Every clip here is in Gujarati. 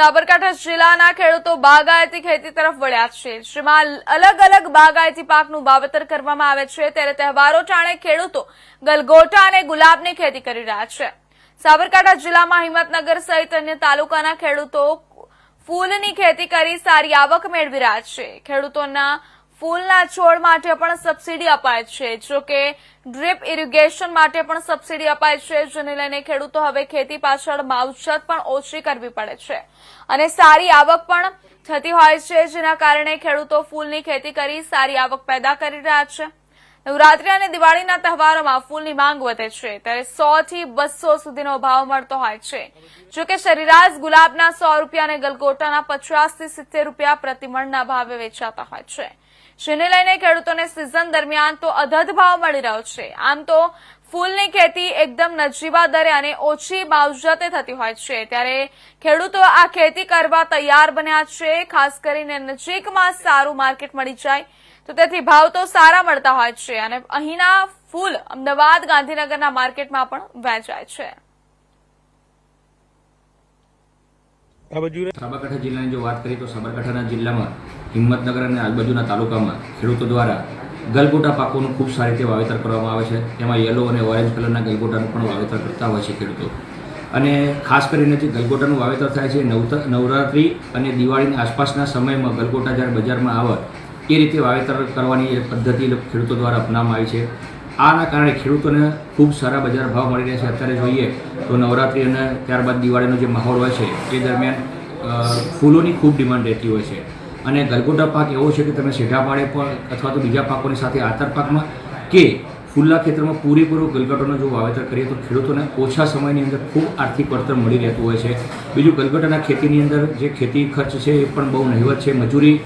સાબરકાંઠા જિલ્લાના ખેડૂતો બાગાયતી ખેતી તરફ વળ્યા છે. જેમાં અલગ અલગ બાગાયતી પાકનું વાવેતર કરવામાં આવે છે. ત્યારે તહેવારો ટાણે ખેડૂતો ગલગોટા અને ગુલાબની ખેતી કરી રહ્યા છે. સાબરકાંઠા જિલ્લામાં હિંમતનગર સહિત અન્ય તાલુકાના ખેડૂતો ફૂલની ખેતી કરી સારી આવક મેળવી રહ્યા છે. ખેડૂતોના ફૂલના છોડ માટે પણ સબસિડી અપાય છે. જો કે ડ્રીપ ઇરિગેશન માટે પણ સબસિડી અપાય છે, જેને લઈને ખેડૂતો હવે ખેતી પાછળ માવજત પણ ઓછી કરવી પડે છે. અને સારી આવક પણ થતી હોય છે, જેના કારણે ખેડૂતો ફૂલની ખેતી કરી સારી આવક પેદા કરી રહ્યા છે. નવરાત્રી અને દિવાળીના તહેવારોમાં ફૂલની માંગ વધે છે, ત્યારે સો થી બસો સુધીનો ભાવ મળતો હોય છે. જો કે સરેરાશ ગુલાબના સો રૂપિયા અને ગલગોટાના પચાસથી સિત્તેર રૂપિયા પ્રતિમણના ભાવે વેચાતા હોય છે. જેને લઈને ખેડૂતોને સિઝન દરમિયાન તો અધધ ભાવ મળી રહ્યો છે. આમ તો ફૂલની ખેતી એકદમ નજીવા દરે અને ઓછી માવજતે થતી હોય છે. ત્યારે ખેડૂતો આ ખેતી કરવા તૈયાર બન્યા છે. ખાસ કરીને નજીકમાં સારું માર્કેટ મળી જાય તો તેથી ભાવ તો સારા મળતા હોય છે. અને અહીંના ફૂલ અમદાવાદ, ગાંધીનગરના માર્કેટમાં પણ વેચાય છે. સાબરકાંઠા જિલ્લાની જો વાત કરીએ તો સાબરકાંઠાના જિલ્લામાં હિંમતનગર અને આજુબાજુના તાલુકામાં ખેડૂતો દ્વારા ગલગોટા પાકોનું ખૂબ સારી રીતે વાવેતર કરવામાં આવે છે. તેમાં યલો અને ઓરેન્જ કલરના ગલગોટાનું પણ વાવેતર કરતા હોય છે ખેડૂતો. અને ખાસ કરીને જે ગલગોટાનું વાવેતર થાય છે નવતર નવરાત્રિ અને દિવાળીની આસપાસના સમયમાં ગલગોટા જ્યારે બજારમાં આવે, એ રીતે વાવેતર કરવાની પદ્ધતિ ખેડૂતો દ્વારા અપનાવવામાં આવી છે. આના કારણે ખેડૂતોને ખૂબ સારા બજાર ભાવ મળી રહ્યા છે. અત્યારે જોઈએ તો નવરાત્રિ અને ત્યારબાદ દિવાળીનો જે માહોલ હોય છે, એ દરમિયાન ફૂલોની ખૂબ ડિમાન્ડ રહેતી હોય છે. અને ગલગોટા પાક એવો છે કે તમે સીધા પાડે પણ અથવા તો બીજા પાકોની સાથે આતર પાકમાં કે ફૂલના ખેતરમાં પૂરેપૂરો ગલગટોનો જો વાવેતર કરીએ તો ખેડૂતોને ઓછા સમયની અંદર ખૂબ આર્થિક વળતર મળી રહેતું હોય છે. બીજું ગલગટાના ખેતીની અંદર જે ખેતી ખર્ચ છે એ પણ બહુ નહિવત છે. મજૂરી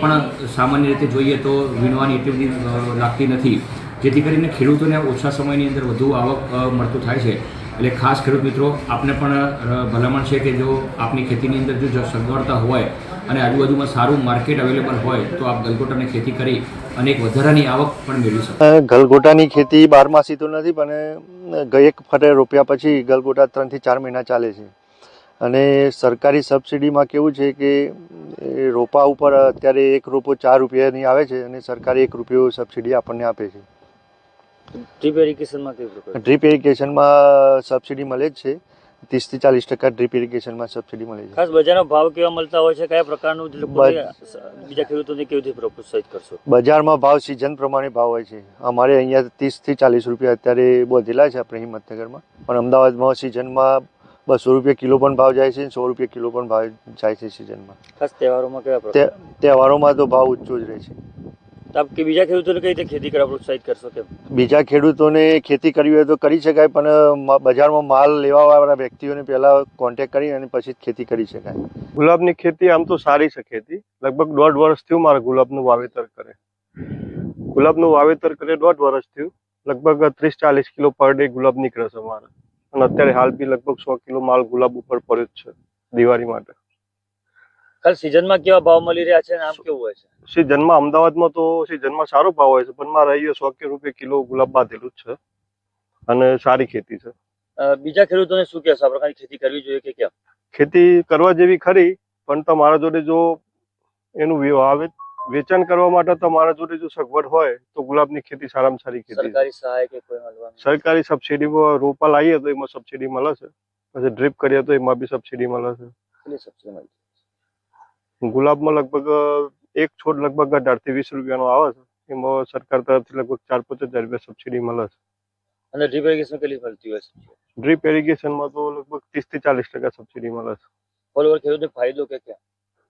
પણ સામાન્ય રીતે જોઈએ તો વીણવાની એટલી બધી લાગતી નથી. જેથી કરીને ખેડૂતોને ઓછા સમયની અંદર વધુ આવક મળતું થાય છે. એટલે ખાસ ખેડૂત મિત્રો, આપને પણ ભલામણ છે કે જો આપની ખેતીની અંદર જો સગવડતા હોય અને આજુબાજુમાં સારું માર્કેટ અવેલેબલ હોય તો આપ ગલગોટાની ખેતી કરી અને એક વધારાની આવક પણ મેળવી શકો. ગલગોટાની ખેતી બારમાસી તો નથી પણ એક ફટે રોપ્યા પછી ગલગોટા ત્રણથી ચાર મહિના ચાલે છે. અને સરકારી સબસિડીમાં કેવું છે કે એ રોપા ઉપર અત્યારે એક રોપો ચાર રૂપિયાની આવે છે અને સરકારે એક રૂપિયો સબસિડી આપણને આપે છે. ડ્રીપ ઇરિગેશનમાં કેવી ડ્રીપ ઇરિગેશનમાં સબસિડી મળે જ છે. ત્રીસથી ચાલીસ ટકા ડ્રીપ ઇરિગેશનમાં સબસિડી મળે છે ખાસ બજારનો ભાવ કેવા મળતા હોય છે કયા પ્રકારનું બીજા ખેડૂતોને કેવી રીતે પ્રોત્સાહિત કરશો? બજારમાં ભાવ સિઝન પ્રમાણે ભાવ હોય છે. અમારે અહીંયા ત્રીસથી ચાલીસ રૂપિયા અત્યારે બોધેલા છે આપણે હિંમતનગરમાં. પણ અમદાવાદમાં સિઝનમાં બસો રૂપિયા કિલો પણ ભાવ જાય છે સો રૂપિયા કિલો પણ ભાવ જાય છે સિઝનમાં ખાસ તહેવારોમાં કેવા તહેવારોમાં તો ભાવ ઊંચો જ રહે છે. તો આપ કે બીજા ખેડૂતોને કઈ રીતે ખેતી કરવા પ્રોત્સાહિત કરશો કે બીજા ખેડૂતોને ખેતી કરવી હોય તો કરી શકાય પણ બજારમાં માલ લેવાવાળા વ્યક્તિઓને પહેલાં કોન્ટેક્ટ કરી અને પછી જ ખેતી કરી શકાય. ગુલાબની ખેતી આમ તો સારી છે ખેતી. લગભગ દોઢ વર્ષ થયું મારે ગુલાબનું વાવેતર કરે. ગુલાબનું વાવેતર કરે દોઢ વર્ષ થયું. લગભગ ત્રીસ ચાલીસ કિલો પર ડે ગુલાબ નીકળે છે મારે. અને અત્યારે હાલ બી લગભગ સો કિલો માલ ગુલાબ ઉપર પડ્યો જ છે દિવાળી માટે. ખાસ સિઝનમાં કેવા ભાવ મળી રહ્યા છે આમ કેવું હોય છે? સિઝનમાં અમદાવાદમાં તો સિઝનમાં સારો ભાવ હોય છે પણ મારે અહીંયા સો કે રૂપિયા કિલો ગુલાબ બાંધેલું જ છે અને સારી ખેતી છે. બીજા ખેડૂતોને શું કહેશો? આ પ્રકારની ખેતી કરવી જોઈએ કે કેમ? ખેતી કરવા જેવી ખરી પણ તમારા જોડે જો એનું આવે વેચાણ કરવા માટે તમારા જોડે જો સગવડ હોય તો ગુલાબની ખેતી સારામાં સારી ખેતી સરકારી સહાય કે કોઈ સરકારી સબસિડીમાં રોપા લાવીએ તો એમાં સબસિડી મળે છે. પછી ડ્રીપ કરીએ તો એમાં બી સબસિડી મળે છે. સબસિડી મળે મળી ગુલાબમાં લગભગ એક છોડ લગભગ અઢારથી વીસ રૂપિયાનો આવે છે. એમાં સરકાર તરફથી લગભગ ચાર પાંચ હજાર રૂપિયા સબસિડી મળે છે. અને ડ્રીપ એરિગેશન કેટલી મળતી હોય છે? ડ્રીપ એરિગેશનમાં તો લગભગ ત્રીસથી ચાલીસ ટકા સબસિડી મળે છે. ઓલ ખેડૂતને ફાયદો કે ક્યાં?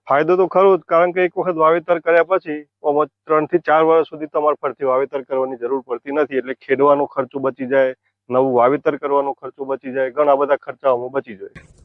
ફાયદો તો ખરો જ કારણ કે એક વખત વાવેતર કર્યા પછી આમાં ત્રણથી ચાર વર્ષ સુધી તમારે ફરતી વાવેતર કરવાની જરૂર પડતી નથી. એટલે ખેડવાનો ખર્ચો બચી જાય નવું વાવેતર કરવાનો ખર્ચો બચી જાય ઘણા બધા ખર્ચાઓમાં બચી જાય.